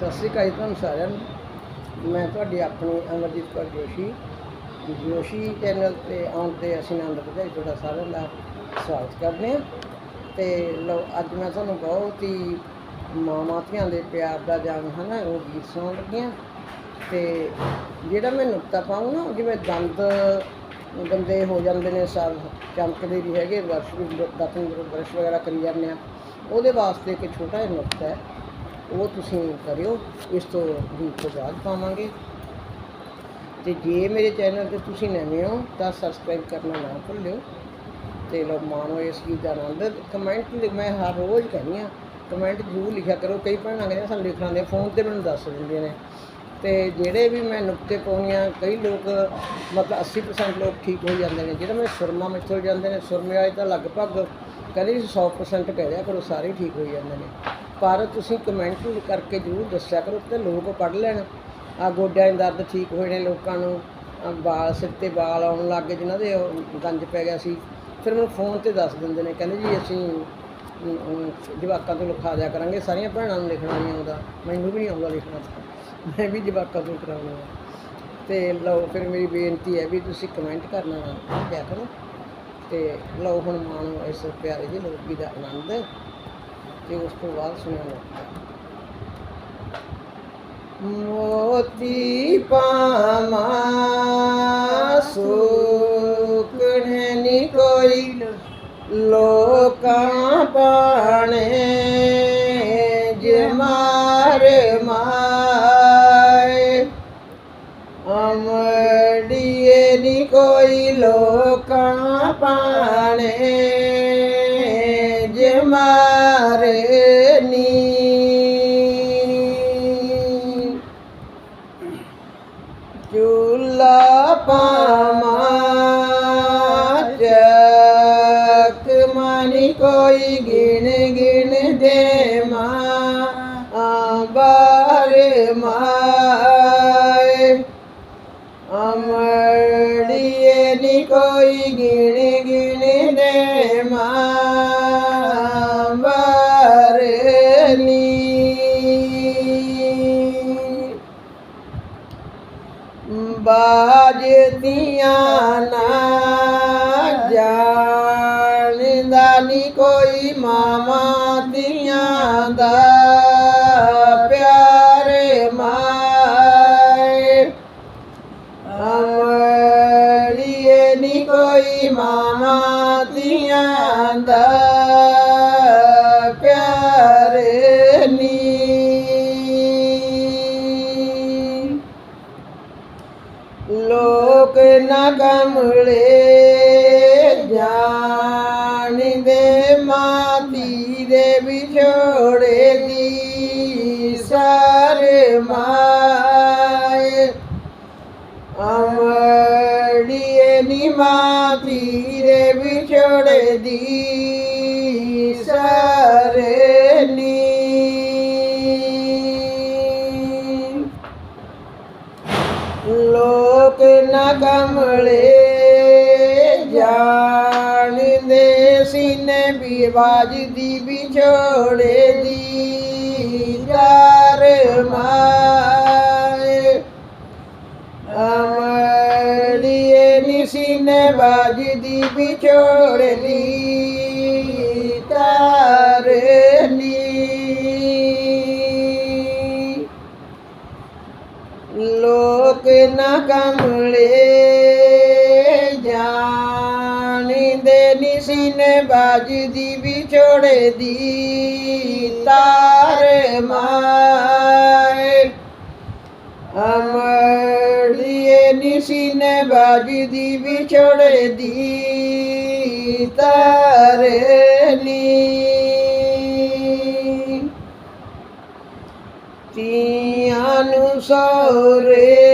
ਸਤਿ ਸ਼੍ਰੀ ਅਕਾਲ ਜੀ ਤੁਹਾਨੂੰ ਸਾਰਿਆਂ ਨੂੰ। ਮੈਂ ਤੁਹਾਡੀ ਆਪਣੀ ਅਮਰਜੀਤ ਕੌਰ ਜੋਸ਼ੀ। ਜੋਸ਼ੀ ਚੈਨਲ ਤੇ ਆਉਣ ਤੇ ਅਸੀਂ ਆਨੰਦ ਵਧਾਈ, ਤੁਹਾਡਾ ਸਾਰਿਆਂ ਦਾ ਸਵਾਗਤ ਕਰਦੇ ਹਾਂ। ਤੇ ਲਓ, ਅੱਜ ਮੈਂ ਤੁਹਾਨੂੰ ਬਹੁਤ ਹੀ ਮਾਵਾਂ ਧੀਆਂ ਦੇ ਪਿਆਰ ਦਾ ਜਾਮ ਹੈ ਨਾ ਉਹ ਗੀਤ ਸੁਣਾਉਣ ਲੱਗੀ ਹਾਂ। ਤੇ ਜਿਹੜਾ ਮੈਂ ਨੁਕਤਾ ਪਾਉਂ ਨਾ, ਜਿਵੇਂ ਦੰਦ ਗੰਦੇ ਹੋ ਜਾਂਦੇ ਨੇ ਸਭ ਚਮਕਦੇ ਵੀ ਹੈਗੇ ਵਰਸ਼ ਵੀ ਦਾਤਨ ਬਰਸ਼ ਵਗੈਰਾ ਕਰੀ ਜਾਂਦੇ ਆ, ਉਹਦੇ ਵਾਸਤੇ ਇੱਕ ਛੋਟਾ ਜਿਹਾ ਨੁਕਤਾ ਹੈ। ਉਹ ਤੁਸੀਂ ਕਰਿਓ, ਇਸ ਤੋਂ ਗੀਤ ਤੋਂ ਬਾਅਦ ਪਾਵਾਂਗੇ। ਤੇ ਜੇ ਮੇਰੇ ਚੈਨਲ ਤੇ ਤੁਸੀਂ ਨਵੇਂ ਹੋ, ਤਾਂ ਸਬਸਕ੍ਰਾਈਬ ਕਰਨਾ ਨਾ ਭੁੱਲਿਓ। ਤੇ ਲੋ ਮਾਣੋ ਇਸ ਗੀਤ ਦਾ ਆਨੰਦ ਕਮੈਂਟ ਮੈਂ ਹਰ ਰੋਜ਼ ਕਹਿੰਦੀ ਆ ਕਮੈਂਟ ਜ਼ਰੂਰ ਲਿਖਿਆ ਕਰੋ। ਕਈ ਭੈਣਾਂ ਕਹਿੰਦੇ ਸਾਨੂੰ, ਲਿਖਣਾ ਦੇ ਫੋਨ ਤੇ ਮੈਨੂੰ ਦੱਸ ਦਿੰਦੇ ਨੇ। ਤੇ ਜਿਹੜੇ ਵੀ ਮੈਂ ਨੁਕਤੇ ਪਾਉਣੀਆਂ ਕਈ ਲੋਕ, ਮਤਲਬ 80% ਲੋਕ ਠੀਕ ਹੋ ਜਾਂਦੇ ਨੇ। ਜਿਹੜਾ ਮੈਂ ਸੁਰਮਾ ਮਿੱਥੋਂ ਜਾਂਦੇ ਨੇ, ਸੁਰਮੇ ਆਏ ਤਾਂ ਲਗਭਗ ਕਹਿੰਦੇ ਵੀ 100% ਕਹਿ ਦਿਆ ਕਰੋ, ਸਾਰੇ ਠੀਕ ਹੋ ਜਾਂਦੇ ਨੇ। ਪਰ ਤੁਸੀਂ ਕਮੈਂਟ ਕਰਕੇ ਜ਼ਰੂਰ ਦੱਸਿਆ ਕਰੋ ਤੇ ਲੋਕ ਪੜ੍ਹ ਲੈਣ। ਆ ਗੋਡਿਆਂ ਦੇ ਦਰਦ ਠੀਕ ਹੋਏ ਨੇ ਲੋਕਾਂ ਨੂੰ। ਆਹ ਵਾਲ ਸਿਰ ਤੇ ਵਾਲ ਆਉਣ ਲੱਗ ਗਏ ਜਿਨ੍ਹਾਂ ਦੇ ਉਹ ਗੰਜ ਪੈ ਗਿਆ ਸੀ। ਫਿਰ ਮੈਨੂੰ ਫੋਨ ਤੇ ਦੱਸ ਦਿੰਦੇ ਨੇ ਕਹਿੰਦੇ ਜੀ ਅਸੀਂ ਅਮ, ਅਮ, ਜਵਾਕਾਂ ਤੋਂ ਲਿਖਾ ਦਿਆ ਕਰਾਂਗੇ। ਸਾਰੀਆਂ ਭੈਣਾਂ ਨੂੰ ਲਿਖਣਾ ਨਹੀਂ ਆਉਂਦਾ। ਮੈਨੂੰ ਵੀ ਨਹੀਂ ਆਉਂਦਾ ਲਿਖਣਾ। ਤਾਂ ਮੈਂ ਵੀ ਜਵਾਕਾਂ ਤੋਂ ਕਰਾਉਣਾ। ਤੇ ਲਓ ਫਿਰ ਮੇਰੀ ਬੇਨਤੀ ਹੈ ਵੀ ਤੁਸੀਂ ਕਮੈਂਟ ਕਰਨਾ ਨਾ ਭੁੱਲਿਆ ਕਰੋ। ਤੇ ਲਓ ਹੁਣ ਮਾਣੋ ਇਸ ਪਿਆਰੇ ਜਿਹੇ ਲੋਕੀ ਦਾ ਆਨੰਦ। ਤੇ ਉਸ ਤੋਂ ਬਾਅਦ ਸੁਣਿਆ ਮੋਤੀ ਪਾਮਾ ਸੁਕਣੇ ਨੀ ਕੋਈ। ਲੋਕਾਂ ਪਾਣੇ ਜਮਾਰ ਮਾਏ। ਅਮੜੀਏ ਨੀ ਕੋਈ। ਲੋਕਾਂ ਪਾਣੇ ਜਮਾਰ ਨੀ। ਚੂਲਾ ਪਾਮਾ ਚੱਕ ਮਨੀ ਕੋਈ ਗਿਣ ਗਿਣ ਦੇ ਮਾਂ ਬਾਰ ਮਾਏ। ਅਮੜੀਏ ਨੀ ਕੋਈ ਬਾਜਦੀਆਂ ਨਾ ਜਾਣਦਾ ਨੀ ਕੋਈ ਮਾਮਾ ਦੀਆਂ ਦਾ ਪਿਆਰੇ ਮਾਏ। ਅਮਰੀਏ ਨੀ ਕੋਈ ਮਾਮਾ ਦੀਆਂ ਦਾ ਮਾਤੀ ਦੇ ਵਿਛੋੜੇ ਦੀ ਸਰ ਮਾਏ। ਅਮੜੀਏ ਨੀ ਮਾਤੀ ਦੇ ਵਿਛੋੜੇ ਦੀ ਸਰ ਲੋਕ ਨਾ ਕਮਲੇ ਸੀਨੇ ਵੀ ਦੀ ਵਿਛੋੜੇ ਦੀ ਜਾਰ ਮਾਏ। ਅਮੜੀਏ ਨੀ ਸੀਨੇ ਵਿਛੋੜੇ ਦੀ ਤਾਰ ਲੋਕ ਨਾ ਕਮਲੇ ਦੇ ਨਿਸਿਨੇ ਬਾਜਦੀ ਵਿਛੋੜੇ ਦੀ ਤਾਰ ਮਾਏ। ਅਮੜੀਏ ਨਿਸਿਨੇ ਬਾਜਦੀ ਵਿਛੋੜੇ ਦੀ ਤਾਰ ਨੀ। ਤੀਆਂ ਨੂੰ ਸੋਰੇ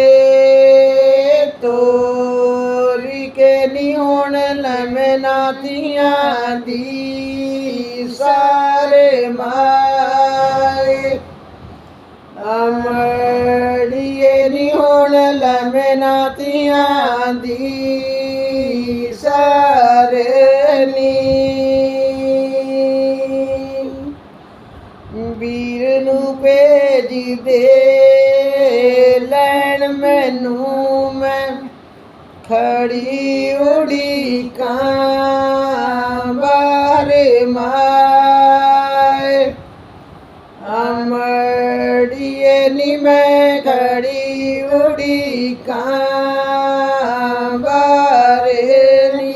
દી સારે મારે અમડીએ નિહોણ લમે નાતિયા દી સારે ની બીરનું પેજી દે ਖੜੀ ਉਡੀਕਾਂ ਬਾਰੇ ਮਾਏ ਅਮੜੀਏ ਨੀ ਮੈਂ ਖੜੀ ਉਡੀਕਾਂ ਬਾਰੇ ਨੀ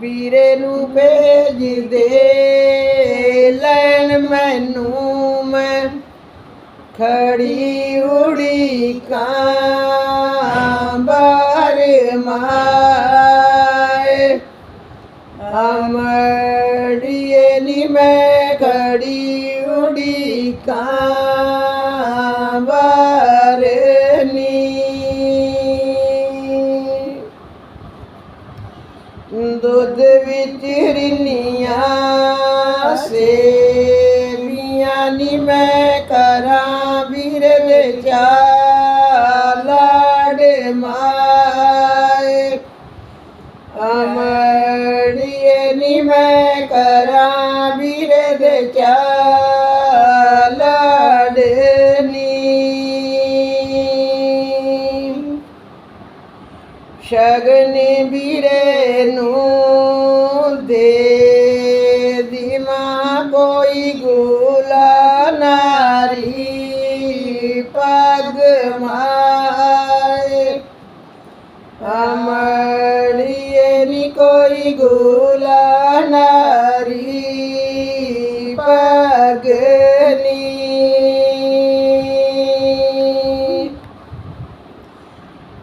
ਵੀਰੇ ਨੂੰ ਭੇਜ ਦੇ ਲੈਣ ਮੈਨੂੰ ਮੈਂ ਖੜੀ ਉਡੀਕਾਂ ਬਾਰੇ ਮਾਏ ਅਮੜੀਏ ਨੀ ਮੈਂ ਖੜੀ ਉਡੀਕਾਂ ਬਾਰੇ ਨੀ ਦੁੱਧ ਵਿੱਚ ਰਿੰਨੀਆਂ ਸੇਵੀਆਂ ਨੀ ਮੈਂ ਕਰਾਂ ਵੀਰ ਦੇ ਚਾਲਾੜ ਮਾਏ ਅਮੜੀਏ ਨੀ ਅਮੜੀਏ ਨੀ ਕੋਈ ਗੁਲਾ ਨਾਰੀ ਪਗ ਨੀ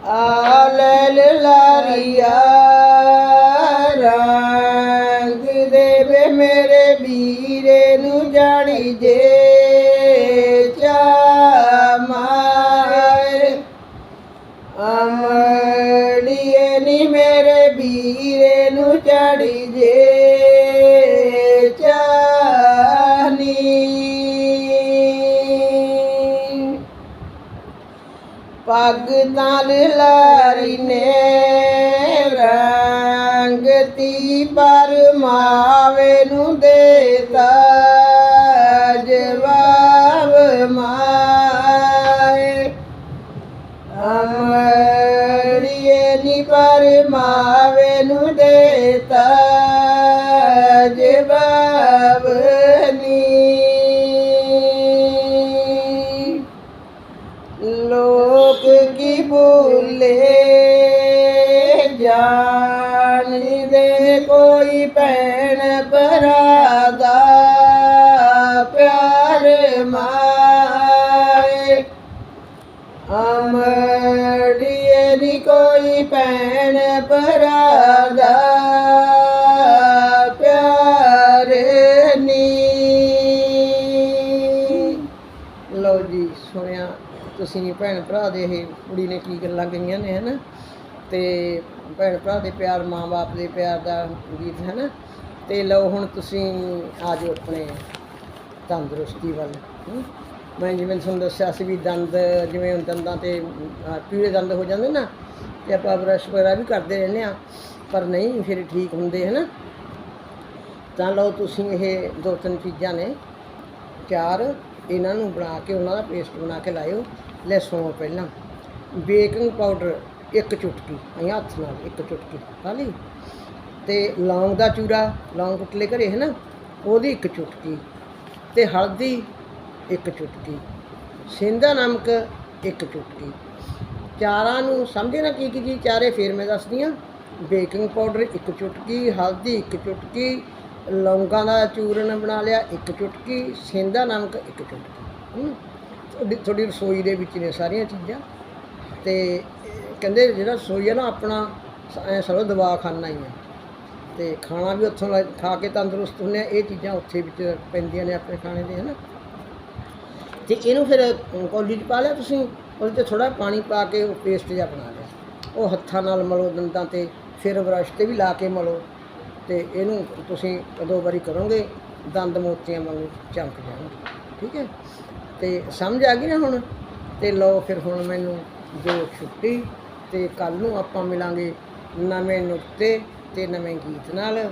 ਆਲਲ ਲਾਰੀਆ ਰੰਗ ਦੇਵੇ ਮੇਰੇ ਵੀਰੇ ਨੂੰ ਚੜੀ ਜੇ ਚਾਨੀ। ਪੱਗ ਨਾਲ ਲਾਰੀ ਨੇ ਰੰਗ ਤੀ, ਪਰ ਮਾਵੇ ਨੂੰ ਦੇਤਾ ਜਵਾਬ ਮਾਏ। ਅਮੜੀਏ ਨੀ ਪਰ ਮਾਵੇ ਜਾਣਦੇ ਕੋਈ ਭੈਣ ਭਰਾ ਦਾ ਪਿਆਰ ਮਾਏ। ਅਮੜੀਏ ਦੀ ਕੋਈ ਭੈਣ ਭਰਾ ਦਾ ਪਿਆਰ ਨੀ। ਲਓ ਜੀ, ਸੁਣਿਆ ਤੁਸੀਂ ਭੈਣ ਭਰਾ ਦੇ ਇਹ ਕੁੜੀ ਨੇ ਕੀ ਗੱਲਾਂ ਕਹੀਆਂ ਨੇ, ਹਨਾ? ਤੇ ਭੈਣ ਭਰਾ ਦੇ ਪਿਆਰ ਮਾਂ-ਬਾਪ ਦੇ ਪਿਆਰ ਦਾ ਗੀਤ ਹੈ ਨਾ? ਤੇ ਲਓ ਹੁਣ ਤੁਸੀਂ ਆ ਜਾਓ ਆਪਣੇ ਤੰਦਰੁਸਤੀ ਵੱਲ। ਹਮ। ਮੈਂ ਜਿਵੇਂ ਤੁਹਾਨੂੰ ਦੱਸਿਆ ਸੀ ਵੀ ਦੰਦ ਜਿਵੇਂ ਹੁਣ ਦੰਦਾਂ ਤੇ ਪੀਲੇ ਦੰਦ ਹੋ ਜਾਂਦੇ ਨਾ, ਤੇ ਆਪਾਂ ਬਰਸ਼ ਵਗੈਰਾ ਵੀ ਕਰਦੇ ਰਹਿੰਦੇ ਆ ਪਰ ਨਹੀਂ, ਫਿਰ ਠੀਕ ਹੁੰਦੇ, ਹੈ ਨਾ? ਤਾਂ ਲਓ ਤੁਸੀਂ ਇਹ ਦੋ ਤਿੰਨ ਚੀਜ਼ਾਂ ਨੇ, ਚਾਰ ਇਹਨਾਂ ਨੂੰ ਬਣਾ ਕੇ, ਉਹਨਾਂ ਦਾ ਪੇਸਟ ਬਣਾ ਕੇ ਲਾਇਓ। ਲੈ ਸੁਣੋ ਪਹਿਲਾਂ। ਬੇਕਿੰਗ ਪਾਊਡਰ ਇੱਕ ਚੁਟਕੀ ਅਸੀਂ ਹੱਥ ਨਾਲ ਇੱਕ ਚੁਟਕੀ ਪਾ ਲਈ ਤੇ ਲੌਂਗ ਦਾ ਚੂਰਾ ਲੌਂਗ ਕੁੱਟਲੇ ਘਰੇ ਹੈ ਨਾ? ਉਹਦੀ ਇੱਕ ਚੁਟਕੀ ਤੇ ਹਲਦੀ ਇੱਕ ਚੁਟਕੀ ਸਿੰਧਾ ਨਮਕ ਇੱਕ ਚੁਟਕੀ। ਚਾਰਾਂ ਨੂੰ ਸਮਝੇ ਨਾ ਕੀ ਕੀ ਜੀ ਚਾਰੇ ਫੇਰ ਮੈਂ ਦੱਸਦੀ ਹਾਂ। ਬੇਕਿੰਗ ਪਾਊਡਰ ਇੱਕ ਚੁਟਕੀ ਹਲਦੀ ਇੱਕ ਚੁਟਕੀ ਲੌਂਗਾਂ ਦਾ ਚੂਰਨ ਬਣਾ ਲਿਆ ਇੱਕ ਚੁਟਕੀ ਸਿੰਧਾ ਨਮਕ ਇੱਕ ਚੁਟਕੀ ਹਮ, ਤੁਹਾਡੀ ਤੁਹਾਡੀ ਰਸੋਈ ਦੇ ਵਿੱਚ ਨੇ ਸਾਰੀਆਂ ਚੀਜ਼ਾਂ ਤੇ ਕਹਿੰਦੇ ਜਿਹੜਾ ਰਸੋਈ ਹੈ ਨਾ, ਆਪਣਾ ਸ- ਐਂ ਸਮਝੋ ਦਵਾਖਾਨਾ ਹੀ ਹੈ। ਤੇ ਖਾਣਾ ਵੀ ਉੱਥੋਂ ਲੈ- ਖਾ ਕੇ ਤੰਦਰੁਸਤ ਹੁੰਦੇ ਆ। ਇਹ ਚੀਜ਼ਾਂ ਉੱਥੇ ਵਿੱਚ ਪੈਂਦੀਆਂ ਨੇ ਆਪਣੇ ਖਾਣੇ ਦੇ, ਹਨਾ। ਤੇ ਇਹਨੂੰ ਫਿਰ ਕੌਲੀ 'ਚ ਪਾ ਲਿਆ ਤੁਸੀਂ, ਉਹਦੇ 'ਤੇ ਥੋੜਾ ਪਾਣੀ ਪਾ ਕੇ ਉਹ ਪੇਸਟ ਜਿਹਾ ਬਣਾ ਲਿਆ। ਉਹ ਹੱਥਾਂ ਨਾਲ ਮਲੋ ਦੰਦਾਂ ਤੇ, ਫਿਰ ਬਰਸ਼ ਤੇ ਵੀ ਲਾ ਕੇ ਮਲੋ। ਤੇ ਇਹਨੂੰ ਤੁਸੀਂ ਦੋ ਵਾਰੀ ਕਰੋਗੇ, ਦੰਦ ਮੋਤੀਆਂ ਵਾਂਗੂ ਚਮਕ ਜਾਣਗੇ। ਠੀਕ ਹੈ? ਤੇ ਸਮਝ ਆ ਗਈ ਨਾ ਹੁਣ? ਤੇ ਲਓ ਫਿਰ ਹੁਣ ਮੈਨੂੰ ਜੋ ਛੁੱਟੀ ਤੇ ਕੱਲ ਨੂੰ ਆਪਾਂ ਮਿਲਾਂਗੇ ਨਵੇਂ ਨੁਕਤੇ ਤੇ ਨਵੇਂ ਗੀਤ ਨਾਲ।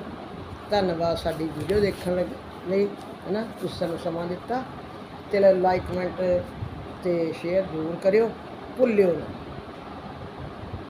ਧੰਨਵਾਦ ਸਾਡੀ ਵੀਡੀਓ ਦੇਖਣ ਲੱਗ- ਲਈ ਹੈ ਨਾ ਤੁਸੀਂ ਸਾਨੂੰ ਸਮਾਂ ਦਿੱਤਾ। ਤੇ ਲਾਈਕ, ਕਮੈਂਟ ਤੇ ਸ਼ੇਅਰ ਜ਼ਰੂਰ ਕਰਿਓ। ਭੁੱਲਿਓ ਨਾ।